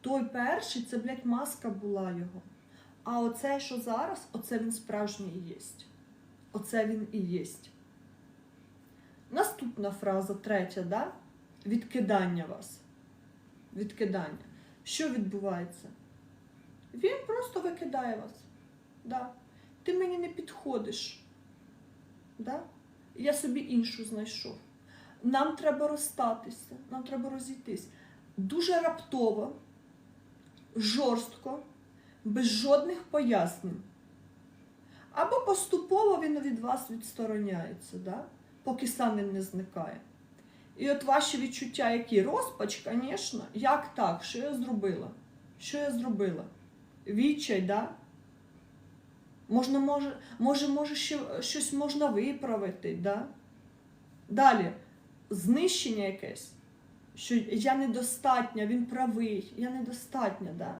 Той перший, це, блядь, маска була його. А оце, що зараз, оце він справжній і єсть. Оце він і єсть. Наступна фраза, третя, да? Відкидання вас. Відкидання. Що відбувається? Він просто викидає вас. Да. Ти мені не підходиш. Да? Я собі іншу знайшов. Нам треба розстатися, нам треба розійтись. Дуже раптово, жорстко, без жодних пояснень. Або поступово він від вас відстороняється, да? поки сам він не зникає. І от ваші відчуття, які розпач, звісно, як так? Що я зробила? Що я зробила? Відчай, да? Можна, може, може, може щось можна виправити, да? Далі, знищення якесь, що я недостатня, він правий, я недостатня, да?